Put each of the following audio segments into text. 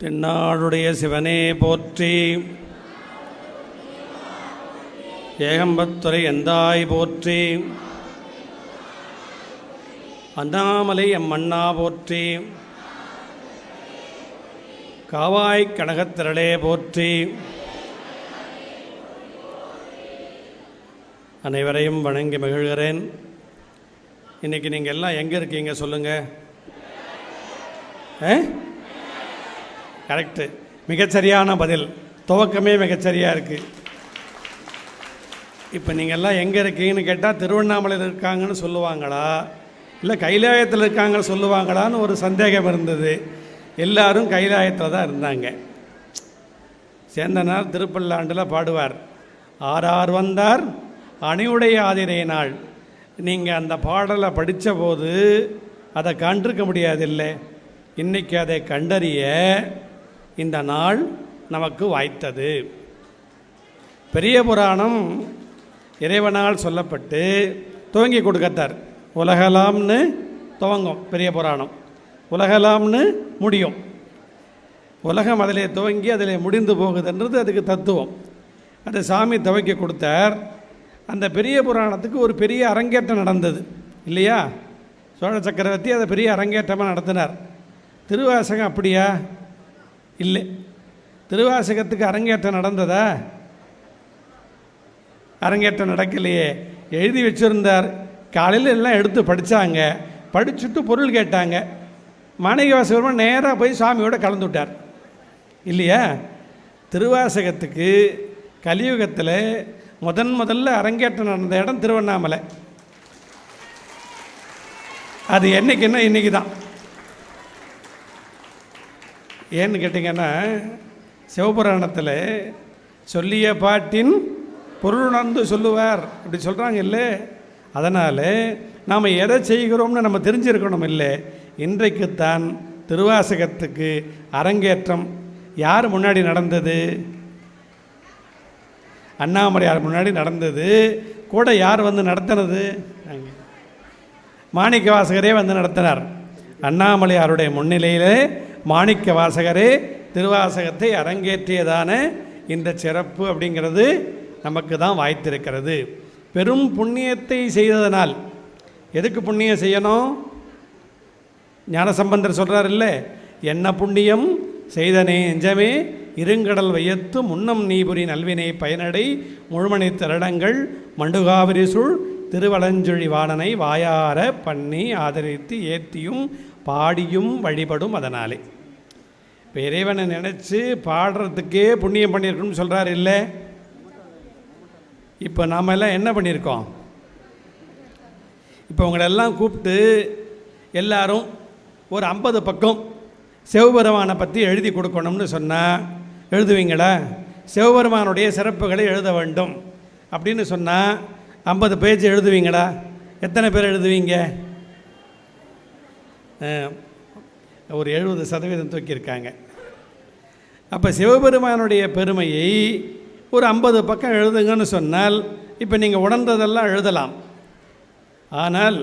தென்னாடுடைய சிவனே போற்றி. ஏகம்பத்துறை எந்தாய் போற்றி. அண்ணாமலை எம்மண்ணா போற்றி. காவாய் கனகத்திரளே போற்றி. அனைவரையும் வணங்கி மகிழ்கிறேன். இன்னைக்கு நீங்கள் எல்லாம் எங்கே இருக்கீங்க சொல்லுங்கள் ஆ? கரெக்டு. மிகச்சரியான பதில். துவக்கமே மிகச்சரியாக இருக்குது இப்போ நீங்கள் எல்லாம் எங்கே இருக்கீங்கன்னு கேட்டால் திருவண்ணாமலையில் இருக்காங்கன்னு சொல்லுவாங்களா? இல்லை கைலாயத்தில் இருக்காங்கன்னு சொல்லுவாங்களான்னு ஒரு சந்தேகம் இருந்தது. எல்லாரும் கைலாயத்தில் தான் இருந்தாங்க. சேந்தனார் திருப்பல்லாண்டில் பாடுவார். ஆறார் வந்தார் அணிவுடைய ஆதிரை நாள். நீங்கள் அந்த பாடலை படித்த போது அதை கண்டிருக்க முடியாதில்லை. இன்றைக்கி அதை கண்டறிய இந்த நாள் நமக்கு வாய்த்தது. பெரிய புராணம் இறைவனால் சொல்லப்பட்டு துவங்கி கொடுக்கத்தார். உலகலாம்னு துவங்கும் பெரிய புராணம். உலகலாம்னு முடியும். உலகம் அதிலே துவங்கி அதில் முடிந்து போகுதுன்றது அதுக்கு தத்துவம். அது சாமி துவக்கி கொடுத்தார். அந்த பெரிய புராணத்துக்கு ஒரு பெரிய அரங்கேற்றம் நடந்தது. இல்லையா? சோழ சக்கரவர்த்தி அதை பெரிய அரங்கேற்றமாக நடத்தினார். திருவாசகம் அப்படியா? இல்லை. திருவாசகத்துக்கு அரங்கேற்றம் நடந்ததா? அரங்கேற்றம் நடக்கலையே. எழுதி வச்சுருந்தார். காலையில் எல்லாம் எடுத்து படித்தாங்க படிச்சுட்டு பொருள் கேட்டாங்க. மாணிகவாசகர்மா நேராக போய் சாமியோட கலந்து விட்டார் இல்லையா? திருவாசகத்துக்கு கலியுகத்தில் முதன் முதல்ல அரங்கேற்றம் நடந்த இடம் திருவண்ணாமலை. அது என்னைக்குன்னா இன்றைக்கி தான் ஏன்னு கேட்டிங்கன்னா சிவபுராணத்தில் சொல்லிய பாட்டின் பொருளுணர்ந்து சொல்லுவார். அப்படி சொல்கிறாங்க இல்லை. அதனால் நாம் எதை செய்கிறோம்னு நம்ம தெரிஞ்சிருக்கணும் இல்லை. இன்றைக்குத்தான் திருவாசகத்துக்கு அரங்கேற்றம். யார் முன்னாடி நடந்தது? அண்ணாமலையார் முன்னாடி நடந்தது? கூட யார் வந்து நடத்தினது? மாணிக்க வாசகரே வந்து நடத்தினார். அண்ணாமலையாருடைய முன்னிலையிலே மாணிக்க வாசகரே திருவாசகத்தை அரங்கேற்றியதான இந்த சிறப்பு அப்படிங்கிறது நமக்கு தான் வாய்த்திருக்கிறது. பெரும் புண்ணியத்தை செய்ததனால் எதுக்கு புண்ணியம் செய்யணும்? ஞானசம்பந்தர் சொல்கிறார் இல்லை என்ன புண்ணியம் செய்தனே எஞ்சமே இருங்கடல் வையத்து முன்னம் நீபுரி நல்வினை பயனடை முழுமணி திரடங்கள் மண்டுகாவிரி சுள் திருவலஞ்சொழி வாணனை வாயார பண்ணி ஆதரித்து ஏத்தியும் பாடியும் வழிபடும் அதனாலே. இப்போ இறைவனை நினச்சி பாடுறதுக்கே புண்ணியம் பண்ணியிருக்கணும்னு சொல்கிறார் இல்லை? இப்போ நாம் எல்லாம் என்ன பண்ணியிருக்கோம்? இப்போ உங்களெல்லாம் கூப்பிட்டு எல்லாரும் ஒரு ஐம்பது பக்கம் சிவபெருமானை பற்றி எழுதி கொடுக்கணும்னு சொன்னால் எழுதுவீங்களா? சிவபெருமானுடைய சிறப்புகளை எழுத வேண்டும் அப்படின்னு சொன்னால் ஐம்பது பேஜ் எழுதுவீங்களா? எத்தனை பேர் எழுதுவீங்க? ஒரு எழுபது சதவீதம் தூக்கியிருக்காங்க. அப்போ சிவபெருமானுடைய பெருமையை ஒரு ஐம்பது பக்கம் எழுதுங்கன்னு சொன்னால் இப்போ நீங்கள் உணர்ந்ததெல்லாம் எழுதலாம். ஆனால்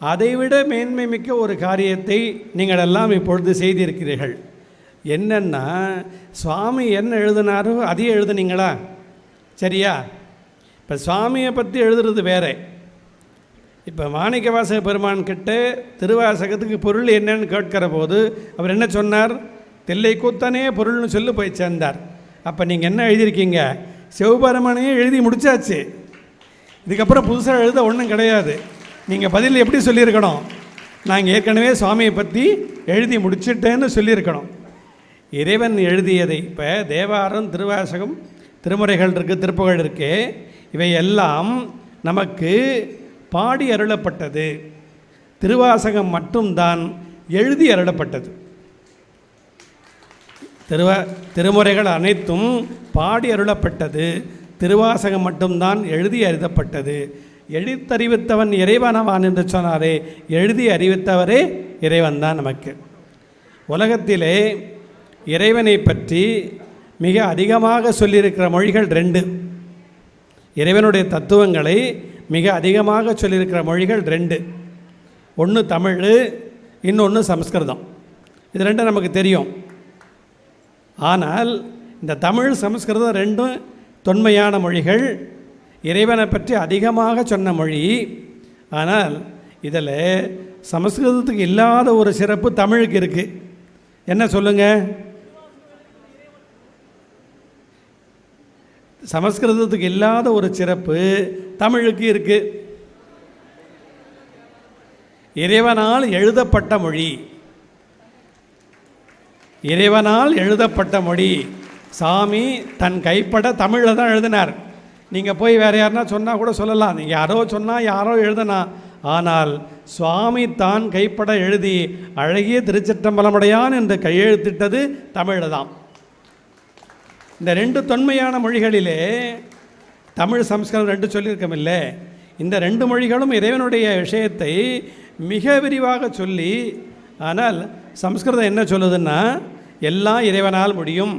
அதைவிட மேன்மை மிக்க ஒரு காரியத்தை நீங்கள் எல்லாம் இப்பொழுது செய்திருக்கிறீர்கள். என்னென்னா சுவாமி என்ன எழுதினாரோ அதையே எழுதுனீங்களா? சரியா? இப்போ சுவாமியை பற்றி எழுதுறது வேற. இப்போ மாணிக்கவாசக பெருமான் கிட்ட திருவாசகத்துக்கு பொருள் என்னன்னு கேட்கிற போது அவர் என்ன சொன்னார்? தில்லை கூத்தனே பொருள்னு சொல்லி போய் சேர்ந்தார். அப்போ நீங்கள் என்ன எழுதியிருக்கீங்க? சிவபெருமானையே எழுதி முடித்தாச்சு இதுக்கப்புறம் புதுசாக எழுத ஒன்றும் கிடையாது. நீங்கள் பதில் எப்படி சொல்லியிருக்கணும்? நாங்கள் ஏற்கனவே சுவாமியை பற்றி எழுதி முடிச்சிட்டேன்னு சொல்லியிருக்கணும். இறைவன் எழுதியதை இப்போ தேவாரம் திருவாசகம் திருமுறைகள் இருக்குது திருப்புகள் இருக்கு. இவையெல்லாம் நமக்கு பாடி அருளப்பட்டது. திருவாசகம் மட்டும்தான் எழுதி அருளப்பட்டது. திருவ திருமுறைகள் அனைத்தும் பாடி அருளப்பட்டது. திருவாசகம் மட்டும்தான் எழுதி அறிதப்பட்டது. எழுத்தறிவித்தவன் இறைவனவான் என்று சொன்னாரே எழுதி அறிவித்தவரே இறைவன் தான் நமக்கு. உலகத்திலே இறைவனை பற்றி மிக அதிகமாக சொல்லியிருக்கிற மொழிகள் ரெண்டு. இறைவனுடைய தத்துவங்களை மிக அதிகமாக சொல்லியிருக்கிற மொழிகள் ரெண்டு. ஒன்று தமிழ் இன்னொன்று சம்ஸ்கிருதம். இது ரெண்டும் நமக்கு தெரியும். ஆனால் இந்த தமிழ் சமஸ்கிருதம் ரெண்டும் தொன்மையான மொழிகள். இறைவனை பற்றி அதிகமாக சொன்ன மொழி. ஆனால் இதில் சமஸ்கிருதத்துக்கு இல்லாத ஒரு சிறப்பு தமிழுக்கு இருக்குது என்ன சொல்லுங்கள் சமஸ்கிருதத்துக்கு இல்லாத ஒரு சிறப்பு தமிழுக்கு இருக்குது இறைவனால் எழுதப்பட்ட மொழி. இறைவனால் எழுதப்பட்ட மொழி. சாமி தன் கைப்பட தமிழில் தான் எழுதினார். நீங்கள் போய் வேறு யாருனா சொன்னால் கூட சொல்லலாம். நீங்கள் யாரோ சொன்னால் யாரோ எழுதுனா. ஆனால் சுவாமி தான் கைப்பட எழுதி அழகிய திருச்சிற்றம்பலமுடையான் என்று கையெழுத்திட்டது தமிழில் தான். இந்த ரெண்டு தொன்மையான மொழிகளிலே தமிழ் சம்ஸ்கிருதம் ரெண்டு சொல்லியிருக்கமில்லை இந்த ரெண்டு மொழிகளும் இறைவனுடைய விஷயத்தை மிக விரிவாக சொல்லி ஆனால் சம்ஸ்கிருதம் என்ன சொல்லுதுன்னா எல்லாம் இறைவனால் முடியும்.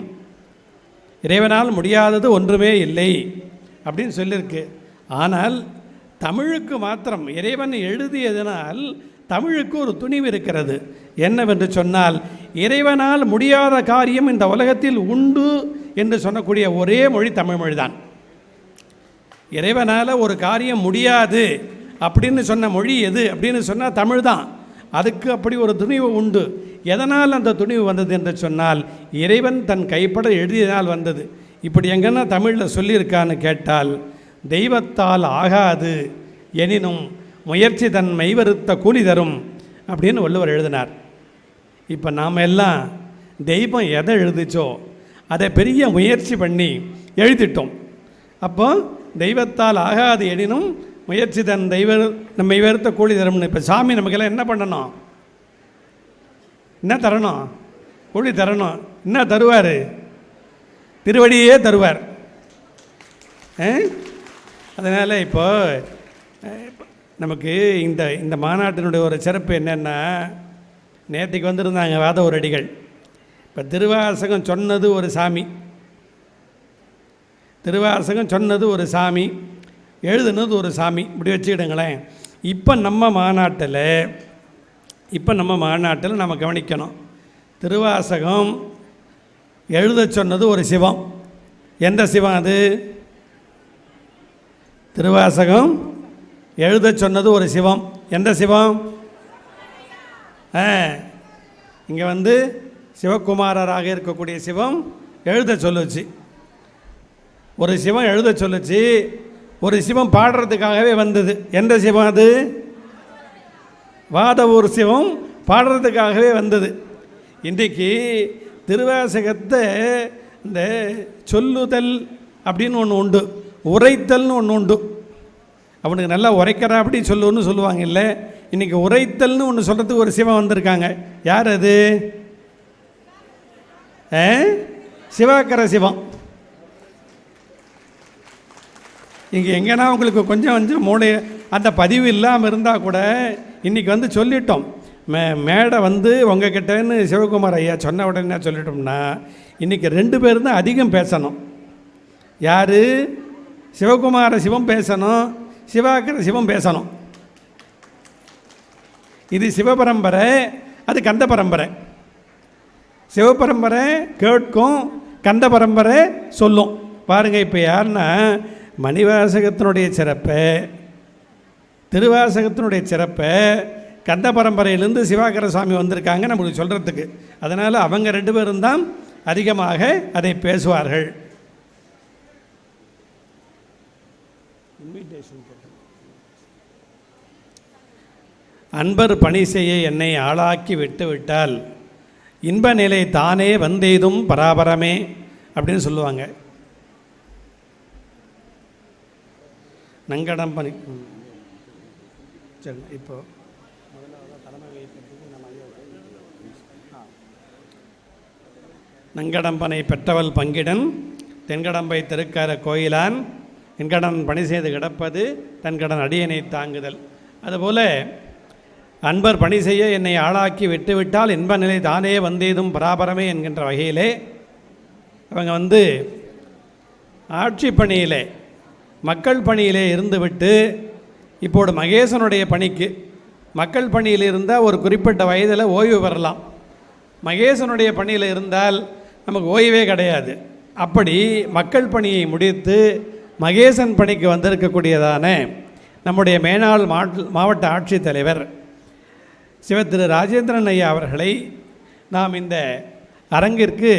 இறைவனால் முடியாதது ஒன்றுமே இல்லை அப்படின்னு சொல்லியிருக்கு ஆனால் தமிழுக்கு மாத்திரம் இறைவன் எழுதியதனால் தமிழுக்கு ஒரு துணிவு இருக்கிறது. என்னவென்று சொன்னால் இறைவனால் முடியாத காரியம் இந்த உலகத்தில் உண்டு என்று சொல்லக்கூடிய ஒரே மொழி தமிழ் மொழிதான். இறைவனால் ஒரு காரியம் முடியாது அப்படின்னு சொன்ன மொழி எது அப்படின்னு சொன்னால் தமிழ் தான் அதுக்கு அப்படி ஒரு துணிவு உண்டு. எதனால் அந்த துணிவு வந்தது என்று சொன்னால் இறைவன் தன் கைப்பட எழுதியதால் வந்தது. இப்படி எங்கன்னா தமிழில் சொல்லியிருக்கான்னு கேட்டால் தெய்வத்தால் ஆகாது எனினும் முயற்சி தன் மெய்வருத்த கூலி தரும் அப்படின்னு வள்ளுவர் எழுதினார். இப்போ நாம் எல்லாம் தெய்வம் எதை எழுதிச்சோ அதை பெரிய முயற்சி பண்ணி எழுதிட்டோம். அப்போ தெய்வத்தால் ஆகாது எனினும் முயற்சி தன் தெய்வ நம்மை வெறுத்த கூலி தரும்னு இப்போ சாமி நமக்கெல்லாம் என்ன பண்ணணும்? என்ன தரணும்? கூலி தரணும். என்ன தருவார்? திருவடியே தருவார். அதனால் இப்போ நமக்கு இந்த இந்த மாநாட்டினுடைய ஒரு சிறப்பு என்னென்னா நேற்றுக்கு வந்திருந்தாங்க வாத ஒரு அடிகள் இப்போ திருவாசகம் சொன்னது ஒரு சாமி. திருவாசகம் சொன்னது ஒரு சாமி. எழுதுனது ஒரு சாமி. இப்படி வச்சுக்கிடுங்களேன். இப்போ நம்ம மாநாட்டில் இப்போ நம்ம மாநாட்டில் நம்ம கவனிக்கணும். திருவாசகம் எழுத சொன்னது ஒரு சிவம். எந்த சிவம் அது? திருவாசகம் எழுத சொன்னது ஒரு சிவம். எந்த சிவம்? இங்கே வந்து சிவகுமாரராக இருக்கக்கூடிய சிவம் எழுத சொல்லுச்சு. ஒரு சிவம் எழுத சொல்லுச்சு. ஒரு சிவம் பாடுறதுக்காகவே வந்தது. எந்த சிவம் அது? வாத ஒரு சிவம் பாடுறதுக்காகவே வந்தது. இன்றைக்கு திருவாசகத்தை இந்த சொல்லுதல் அப்படின்னு ஒன்று உண்டு உரைத்தல்னு ஒன்று உண்டு. அவனுக்கு நல்லா உரைக்கிறா அப்படி சொல்லுன்னு சொல்லுவாங்க இல்லை இன்றைக்கி உரைத்தல்னு ஒன்று சொல்கிறதுக்கு ஒரு சிவம் வந்திருக்காங்க. யார் அது? ஆ? சிவாக்கர சிவம். இங்கே எங்கன்னா உங்களுக்கு கொஞ்சம் கொஞ்சம் மூளை அந்த பதிவு இல்லாமல் இருந்தால் கூட இன்றைக்கி வந்து சொல்லிட்டோம். மே மேடை வந்து உங்ககிட்டன்னு சிவகுமார் ஐயா சொன்ன உடனே சொல்லிட்டோம்னா இன்றைக்கி ரெண்டு பேரும் தான் அதிகம் பேசணும். யார்? சிவகுமார சிவம் பேசணும் சிவாக்கிற சிவம் பேசணும். இது சிவபரம்பரை அது கந்த பரம்பரை. சிவபரம்பரை கேட்கும் கந்த பரம்பரை சொல்லும். பாருங்கள் இப்போ யாருன்னா மணிவாசகத்தினுடைய சிறப்பை திருவாசகத்தினுடைய சிறப்பை கந்த பரம்பரையிலேருந்து சிவாகர சுவாமி வந்திருக்காங்க நம்மளுக்கு சொல்கிறதுக்கு அதனால் அவங்க ரெண்டு பேரும் தான் அதிகமாக அதை பேசுவார்கள். அன்பர் பணி செய்ய என்னை ஆளாக்கி விட்டுவிட்டால் இன்ப நிலை தானே வந்தெய்தும் பராபரமே அப்படின்னு சொல்லுவாங்க. நங்கடம் பணி ம். இப்போ நங்கடம்பனை பெற்றவள் பங்கிடன் தென்கடம்பை திருக்கார கோயிலான் என்கடன் பணி செய்து கிடப்பது தன்கடன் அடியனை தாங்குதல் அதுபோல் அன்பர் பணி செய்ய என்னை ஆளாக்கி விட்டுவிட்டால் இன்ப நிலை தானே வந்தேதும் பராபரமே என்கின்ற வகையிலே அவங்க வந்து ஆட்சி பணியிலே மக்கள் பணியிலே இருந்துவிட்டு இப்போது மகேசனுடைய பணிக்கு மக்கள் பணியில் இருந்தால் ஒரு குறிப்பிட்ட வயதில் ஓய்வு பெறலாம். மகேசனுடைய பணியில் இருந்தால் நமக்கு ஓய்வே கிடையாது. அப்படி மக்கள் பணியை முடித்து மகேசன் பணிக்கு வந்திருக்கக்கூடியதான நம்முடைய மேனாள் மாவட்ட மாவட்ட ஆட்சித்தலைவர் சிவ திரு ராஜேந்திரன் ஐயா அவர்களை நாம் இந்த அரங்கிற்கு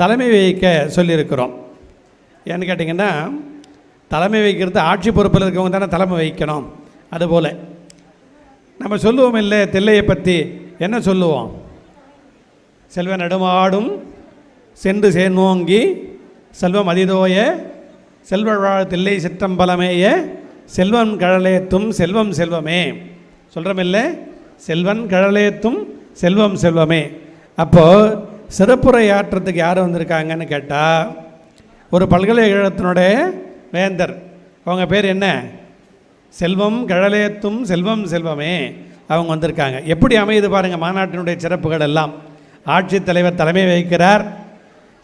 தலைமை வகிக்க சொல்லியிருக்கிறோம். ஏன்னு கேட்டிங்கன்னா தலைமை வைக்கிறது ஆட்சி பொறுப்பில் இருக்கவங்க தானே தலைமை வைக்கணும். அதுபோல். நம்ம சொல்லுவோம் இல்லை தில்லையை பற்றி என்ன சொல்லுவோம்? செல்வ நடுமாடும் சென்று சேர்நோங்கி செல்வம் அதிதோய செல்வ தில்லை சிற்றம்பலமேய செல்வன் கழலேத்தும் செல்வம் செல்வமே. சொல்கிறோமில்ல செல்வன் கழலேத்தும் செல்வம் செல்வமே. அப்போது சிறப்புரை ஆற்றத்துக்கு யார் வந்திருக்காங்கன்னு கேட்டால் ஒரு பல்கலைக்கழகத்தினுடைய வேந்தர் அவங்க பேர் என்ன? செல்வம் கழலேத்தும் செல்வம் செல்வமே. அவங்க வந்திருக்காங்க. எப்படி அமையுது பாருங்கள் மாநாட்டினுடைய சிறப்புகள் எல்லாம். ஆட்சித்தலைவர் தலைமை வகிக்கிறார்.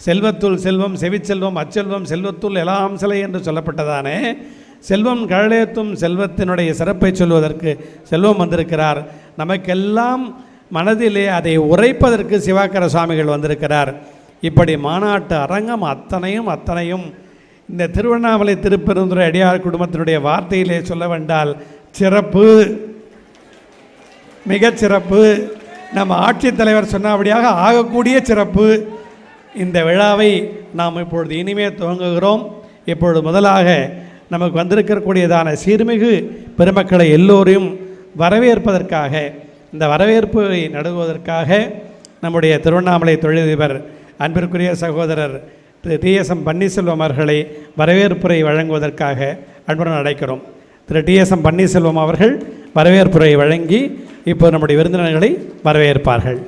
செல்வத்துள் செல்வம் செவிச்செல்வம் அச்செல்வம் செல்வத்துள் எல்லாம் சிலை என்று சொல்லப்பட்டதானே. செல்வம் கழலேத்தும் செல்வத்தினுடைய சிறப்பை சொல்வதற்கு செல்வம் வந்திருக்கிறார். நமக்கெல்லாம் மனதிலே அதை உரைப்பதற்கு சிவாக்கர சுவாமிகள் வந்திருக்கிறார். இப்படி மாநாட்டு அரங்கம் அத்தனையும் அத்தனையும் இந்த திருவண்ணாமலை திருப்பெருந்துறை அடியார் குடும்பத்தினுடைய வார்த்தையிலே சொல்ல வேண்டால் சிறப்பு. மிகச் சிறப்பு. நம்ம ஆட்சித்தலைவர் சொன்னபடியாக ஆகக்கூடிய சிறப்பு. இந்த விழாவை நாம் இப்பொழுது இனிமே துவங்குகிறோம். இப்பொழுது முதலாக நமக்கு வந்திருக்கக்கூடியதான சீர்மிகு பெருமக்களை எல்லோரையும் வரவேற்பதற்காக இந்த வரவேற்பை நடுவதற்காக நம்முடைய திருவண்ணாமலை தொழிலதிபர் அன்பிற்குரிய சகோதரர் திரு டிஎஸ்எம் பன்னீர்செல்வம் அவர்களை வரவேற்புரை வழங்குவதற்காக அன்புடன் அழைக்கிறோம். திரு டிஎஸ்எம் பன்னீர்செல்வம் அவர்கள் வரவேற்புரை வழங்கி இப்போ நம்முடைய விருந்தினர்களை வரவேற்பார்கள்.